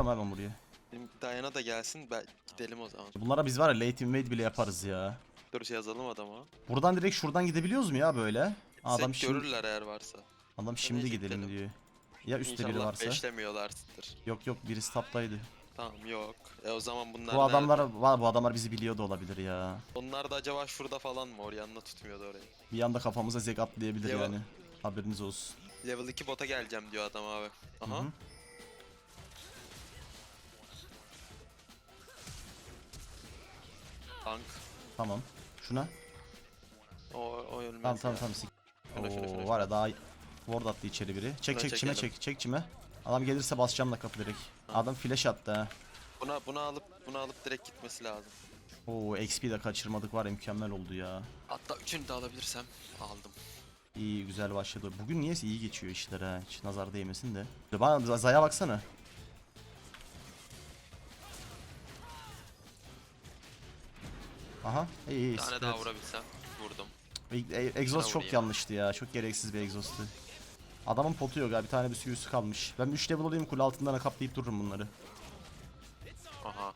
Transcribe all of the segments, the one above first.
Geliyorum hemen buraya. Benim Diana da gelsin ben gidelim o zaman. Bunlara biz var ya late invade bile yaparız ya. Dur şey yazalım adama. Buradan direkt şuradan gidebiliyoruz mu ya böyle? Adam Set şimdi, görürler eğer varsa. adam şimdi gidelim gidelim. diyor. Ya üstte biri İnşallah varsa? beşlemiyorlardır. Yok yok birisi taptaydı. Tamam yok. E o zaman bunlar Bu nerede? adamlar var bu adamlar bizi biliyor da olabilir ya. Onlar da acaba şurada falan mı? Oryan'la tutmuyordu orayı. Bir anda kafamıza zek atlayabilir Yo. yani. Haberiniz olsun. Level 2 bota geleceğim diyor adam abi. Aha. Hı hı. Tank. Tamam. Şuna. O, o ölmez Tamam tamam ya. tamam. sik- Oo, var ya daha ward attı içeri biri. Çek çek çime çekelim. çek çek çime. Adam gelirse basacağım da kapı direkt. Adam flash attı ha. Buna, buna alıp bunu alıp direkt gitmesi lazım. Oo XP de kaçırmadık var ya mükemmel oldu ya. Hatta üçünü de alabilirsem aldım. İyi güzel başladı. Bugün niyeyse iyi geçiyor işler ha. Hiç nazar değmesin de. Bana Zaya baksana. Aha iyi iyi. Bir tane daha vurabilsem vurdum. E- e- Egzoz çok vurayım. yanlıştı ya. Çok gereksiz bir egzoztu. Adamın potu yok ya. Bir tane bisküvisi kalmış. Ben 3 level olayım kule altından kaplayıp dururum bunları. Aha.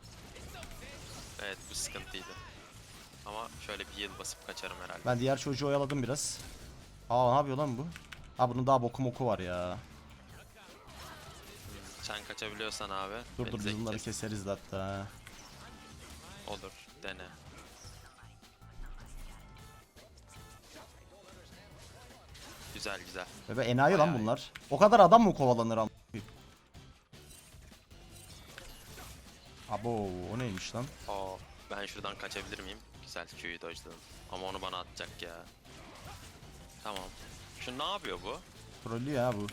Evet bu sıkıntıydı. Ama şöyle bir yıl basıp kaçarım herhalde. Ben diğer çocuğu oyaladım biraz. Aa ne yapıyor lan bu? Ha bunun daha boku moku var ya. Sen kaçabiliyorsan abi. Dur dur biz bunları kes. keseriz de hatta. Olur dene. Güzel güzel. Bebe enayi lan Bayağı iyi. bunlar. O kadar adam mı kovalanır am? Abo o neymiş lan? Oo, ben şuradan kaçabilir miyim? Güzel Q'yu dodge'ladım. Ama onu bana atacak ya. Tamam. Şu ne yapıyor bu? Trollü ya bu.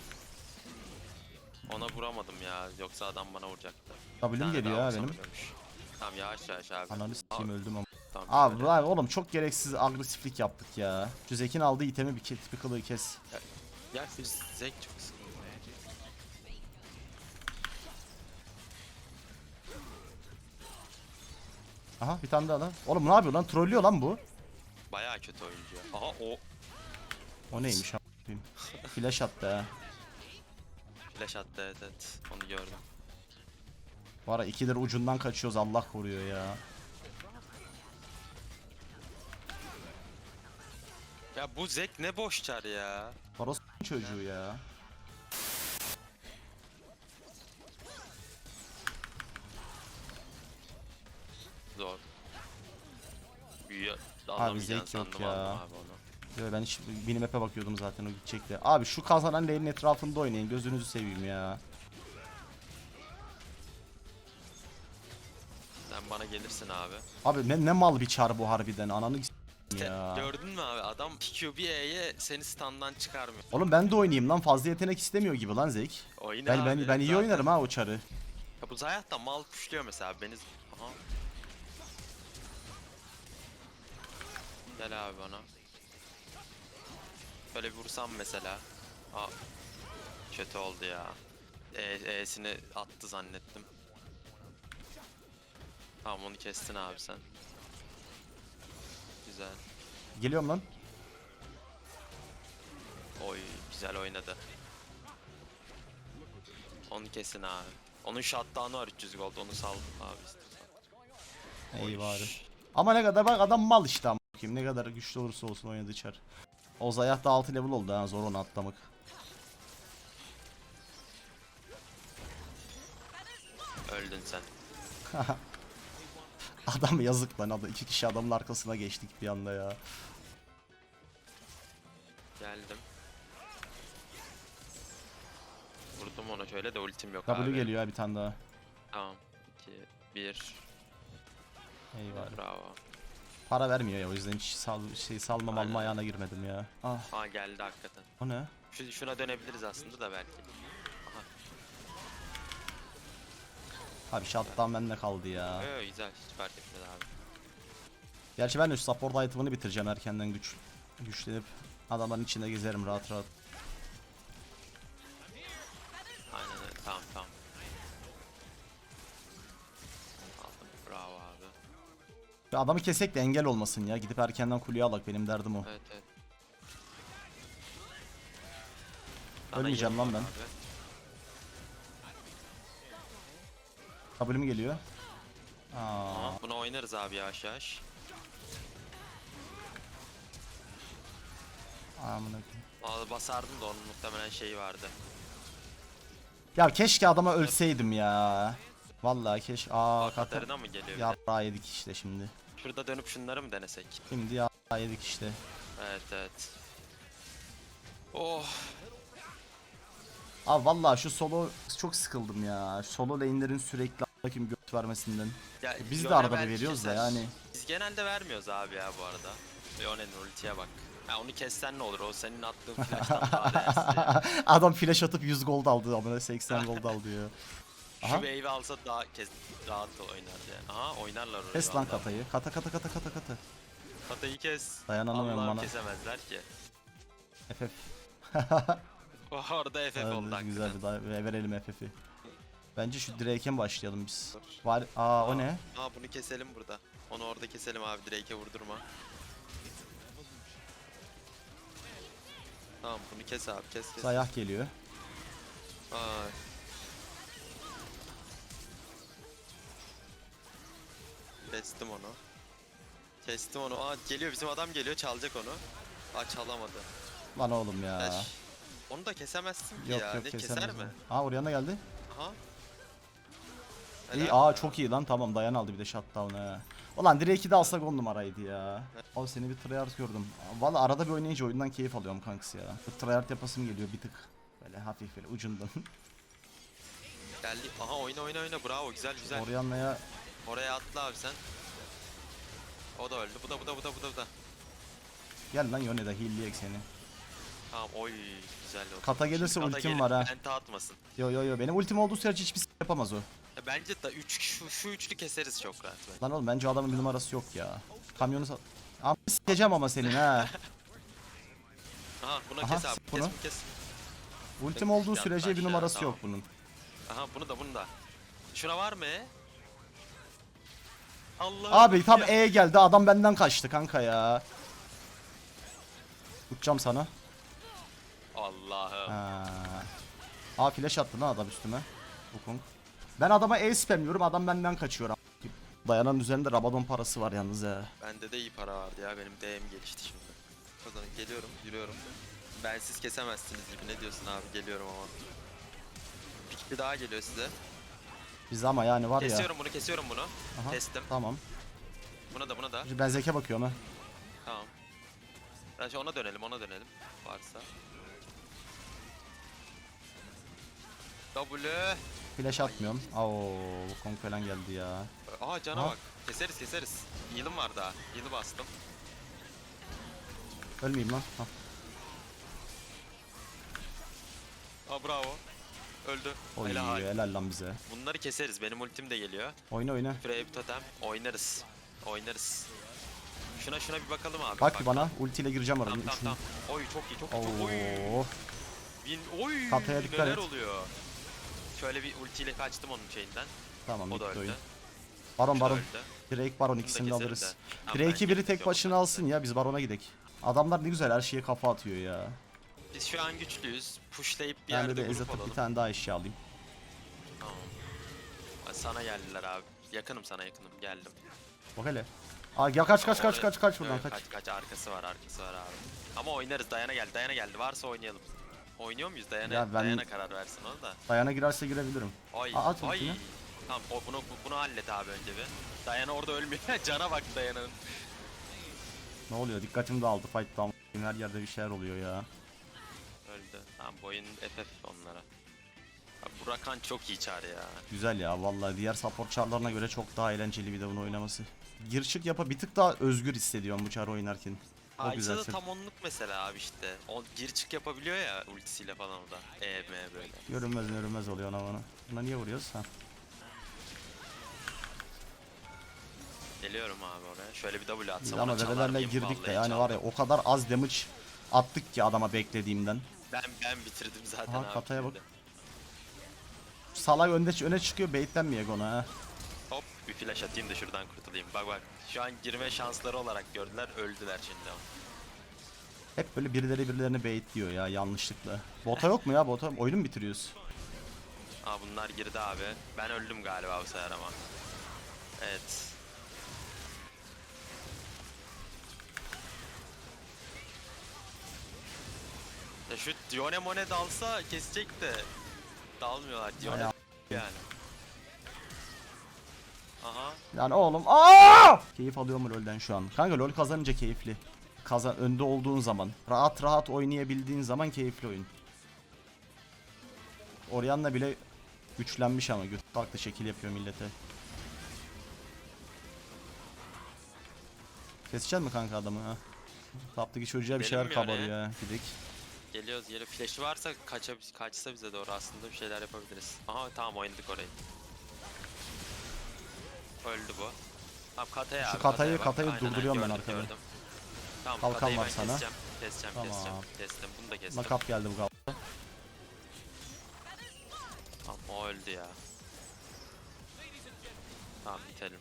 Ona vuramadım ya. Yoksa adam bana vuracaktı. Bir W'm tane geliyor daha ya vursam benim. ölürmüş. Tamam yavaş yavaş abi. Ananı s**eyim öldüm ama. Tamam, Abi lan oğlum çok gereksiz agresiflik yaptık ya. Şu Zek'in aldığı itemi bir ke- kılığı kes. Ya şu zek çok sıkıntı. Aha bir tane daha lan. Oğlum ne yapıyor lan? Trollüyor lan bu. Bayağı kötü oyuncu ya. Aha o O neymiş a**ayım. Flash attı ha. flash attı evet evet. Onu gördüm. Var ya ikidir ucundan kaçıyoruz Allah koruyor ya. Ya bu zek ne boş çar ya. Paros çocuğu ya. Zor. Büyü zek alamayacağını yok sandım ya. aldım abi onu. Yo, ben hiç minimap'e bakıyordum zaten o gidecekti. Abi şu kazanan lane'in etrafında oynayın gözünüzü seveyim ya. Sen bana gelirsin abi. Abi ne, ne mal bir çar bu harbiden ananı s- İşte ya. gördün mü abi adam Q bir E'ye seni standdan çıkarmıyor. Oğlum ben de oynayayım lan fazla yetenek istemiyor gibi lan Zek. Oyna Ben abi. ben ben iyi zaten- oynarım ha o çarı. Ya bu Zayat da mal puşluyor mesela beni. Aha. Gel abi bana. Böyle bir vursam mesela. Aa. Kötü oldu ya. E, E'sini attı zannettim. Tamam onu kestin abi sen. Güzel. Geliyorum lan. Oy güzel oynadı. Onu kesin abi. Onun shutdown'u var 300 gold onu sal abi istiyorsan. İyi bari. Ama ne kadar bak adam mal işte ama bakayım ne kadar güçlü olursa olsun oynadı çar. O Zayat da 6 level oldu ha zor onu atlamak. Öldün sen. Adam yazık lan adam iki kişi adamın arkasına geçtik bir anda ya. Geldim. Vurdum ona şöyle de ultim yok W abi. geliyor ha bir tane daha. Tamam. 2 1 Eyvallah. Bravo. Para vermiyor ya o yüzden hiç sal şey salmam Aynen. alma ayağına girmedim ya. Ah Aa geldi hakikaten. o ne? Şu, şuna dönebiliriz aslında da belki. Aha. Abi shutdown bende kaldı ya. Yo, güzel hiç fark etmedi abi. Gerçi ben de şu support item'ını bitireceğim erkenden güç güçlenip adamların içinde gezerim rahat rahat. Aynen öyle. Tamam tamam. Aldım. Bravo abi. Ya adamı kesek de engel olmasın ya. Gidip erkenden kuleye alak benim derdim o. Evet evet. Ölmeyeceğim lan ben. abi. W'm geliyor. Aa, Tamam. Bunu oynarız abi yavaş yavaş. amına koyayım. Aa, basardım da onun muhtemelen şeyi vardı. Ya keşke adama ölseydim ya. Vallahi keş. Aa kata. Katarina mı geliyor? bir de? Yedik işte şimdi. Şurada dönüp şunları mı denesek? Şimdi yarrağı yedik işte. Evet evet. Oh. Abi vallahi şu solo çok sıkıldım ya. Solo lane'lerin sürekli kim göt vermesinden. Ya, Biz de Yone arada bir belki veriyoruz da keser. yani. Biz genelde vermiyoruz abi ya bu arada. Leone'nin ultiye bak. Ha onu kessen ne olur? O senin attığın flash'tan daha değersiz. Adam flash atıp 100 gold aldı ama 80 gold aldı ya. Şu Aha. wave'i alsa daha kes rahat oynardı yani. Aha oynarlar orayı. Kes lan vallahi. katayı. Kata kata kata kata kata. Katayı kes. Dayanamıyorum Allah'ım bana. kesemezler ki. FF. Orada FF oldu hakikaten. güzel bir daha ve- verelim FF'i. Bence şu Drake'e başlayalım biz. Var aa o ne? Aa bunu keselim burada. Onu orada keselim abi Drake'e vurdurma. Tamam bunu kes abi kes kes. Zayah geliyor. Ay. Kestim onu. Kestim onu. Aa geliyor bizim adam geliyor çalacak onu. Aa çalamadı. Lan oğlum ya. Flash. Onu da kesemezsin ki Yok ya. yok ne keser mi? Aa oraya da geldi. Aha. İyi aa çok iyi lan tamam dayan aldı bir de shutdown he. Ulan Drake'i de alsak on numaraydı ya. Abi seni bir tryhard gördüm. Valla arada bir oynayınca oyundan keyif alıyorum kanks ya. Bu tryhard yapasım geliyor bir tık. Böyle hafif böyle ucundan. Geldi. Aha oyna oyna oyna bravo güzel güzel. Orianna'ya Oraya atla abi sen. O da öldü. Bu da bu da bu da bu da bu da. gel lan Yone'de healleyek seni. Tamam oy güzel oldu. Kata gelirse Şimdi kata ultim gelip var ha. Penta atmasın. Yo yo yo benim ultim olduğu sürece hiçbir s- yapamaz o. Bence de 3 şu, şu üçlü keseriz çok rahat. bence. Lan oğlum bence adamın bir numarası yok ya. Kamyonu sat... Ama sikeceğim ama senin ha. Aha bunu Aha, kes abi. bunu. Kes bunu kes. Ultim olduğu sürece bir numarası tamam. yok bunun. Aha bunu da bunu da. Şuna var mı? Allah. Abi tam E geldi adam benden kaçtı kanka ya. Uçacağım sana. Allah'ım. Ha. Aa flash attı lan adam üstüme. Wukong. Ben adama E spamliyorum adam benden kaçıyor. Dayanan üzerinde Rabadon parası var yalnız ya. Bende de iyi para vardı ya. Benim DM gelişti şimdi. Kazanın geliyorum, yürüyorum. Bensiz kesemezsiniz gibi. Ne diyorsun abi? Geliyorum ama. Bir kişi daha geliyor size. Biz ama yani var ya. Kesiyorum bunu, kesiyorum bunu. Aha, Kestim. Tamam. Buna da buna da. Ben zeke bakıyorum ha. Tamam. Bence ona dönelim, ona dönelim. Varsa. W. Flash atmıyorum. Oo Wukong falan geldi ya. Aa cana Aha. bak. Keseriz keseriz. Heal'ım var daha. Heal'ı bastım. Ölmeyeyim lan. Ha. Aa bravo. Öldü. Oy Helal. helal lan bize. Bunları keseriz. Benim ultim de geliyor. Oyna oyna. Brave Totem. Oynarız. Oynarız. Şuna şuna bir bakalım abi. Bak bir bana ultiyle gireceğim oraya. Tamam tamam tamam. Oy çok iyi çok iyi. Çok, oy. Oo. Bin, oy. Kataya dikkat neler et. oluyor. Şöyle bir ultiyle kaçtım onun şeyinden. Tamam O da öldü. oyun. Baron Şu da baron. öldü. Drake baron ikisini de alırız. de. Tamam, Drake'i biri tek başına alsın ya biz barona gidek. Adamlar ne güzel her şeye kafa atıyor ya. Biz şu an güçlüyüz. Pushlayıp bir Ben de yerde bir ez grup atıp olalım. bir tane daha eşya alayım. Tamam. Ay, Sana geldiler abi. Yakınım sana yakınım. Geldim. Bak hele. Aa ya kaç kaç kaç kaç kaç buradan Evet, kaç. Kaç kaç arkası var arkası var abi. Ama oynarız. Dayana geldi. Dayana geldi. Varsa oynayalım. Oynuyor muyuz? Dayana, Ya ben- Dayana karar versin onu da. Dayana girerse girebilirim. Ay Aa, at ay. ultini. Tamam o, bunu bunu hallet abi önce bir. Dayana orada ölmüyor. Cana bak Dayana'nın. Ne oluyor? Dikkatim dağıldı fight'tan. Her yerde bir şeyler oluyor ya. Öldü. Tamam bu oyun FF onlara. Abi bu Rakan çok iyi çağrı ya. Güzel ya vallahi diğer support charlarına göre çok daha eğlenceli bir de bunu oynaması. Gir çık yapa bir tık daha özgür hissediyorum bu çar oynarken. Ayça da tam onluk mesela abi işte. O gir çık yapabiliyor ya ultisiyle falan o da. E, M böyle. Görünmez görünmez oluyor ona bana. Buna niye vuruyoruz? Ha. Geliyorum abi oraya. Şöyle bir W atsam Ama ona çalar bebelerle mıyım? girdik de Vallahi yani var ya o kadar az damage attık ki adama beklediğimden. Ben ben bitirdim zaten Aha, abi. kataya bak. şimdi. Salak önde öne çıkıyor baitlenmiyor ona ha. Bir flash atayım da şuradan kurtulayım. Bak bak. Şu an girme şansları olarak gördüler. Öldüler şimdi. Hep böyle birileri birilerini baitliyor ya yanlışlıkla. Bota yok mu ya bota? Oyunu mu bitiriyoruz? Aa bunlar girdi abi. Ben öldüm galiba bu sefer ama. Evet. Ya şu Dione Mone dalsa kesecek de dalmıyorlar Dione yani. Aha. Yani oğlum aa! Keyif alıyorum LoL'den şu an. Kanka LoL kazanınca keyifli. Kazan önde olduğun zaman, rahat rahat oynayabildiğin zaman keyifli oyun. Orianna bile güçlenmiş ama göt kalktı şekil yapıyor millete. Keseceğiz mi kanka adamı ha? Taptaki çocuğa bir şeyler kabarıyor ya. Gidik. Geliyoruz geliyor. Flash'ı varsa kaça, kaçsa bize doğru aslında bir şeyler yapabiliriz. Aha tamam oynadık orayı. Öldü bu. Tamam Kata'ya Şu abi. Kata'yı- bak. Kata'yı durduruyorum ben gördüm, arkada. gördüm. Tamam Kalkan Kata'yı var ben sana. keseceğim. Keseceğim Tamam. keseceğim. Kestim bunu da kestim. Nakap geldi bu gal. Tamam o öldü ya. Tamam bitelim.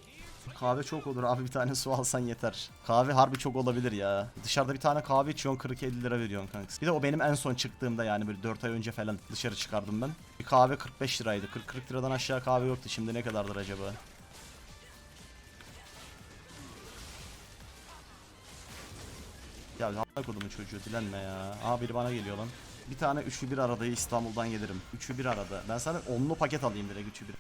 Kahve çok olur abi bir tane su alsan yeter. Kahve harbi çok olabilir ya. Dışarıda bir tane kahve içiyorsun 40-50 lira veriyorsun kanka. Bir de o benim en son çıktığımda yani böyle 4 ay önce falan dışarı çıkardım ben. Bir kahve 45 liraydı. 40-40 liradan aşağı kahve yoktu. Şimdi ne kadardır acaba? Ya Allah kodumu çocuğu dilenme ya. Aa biri bana geliyor lan. Bir tane üçlü bir aradayı İstanbul'dan gelirim. Üçü bir arada. Ben sana onlu paket alayım direkt üçü bir.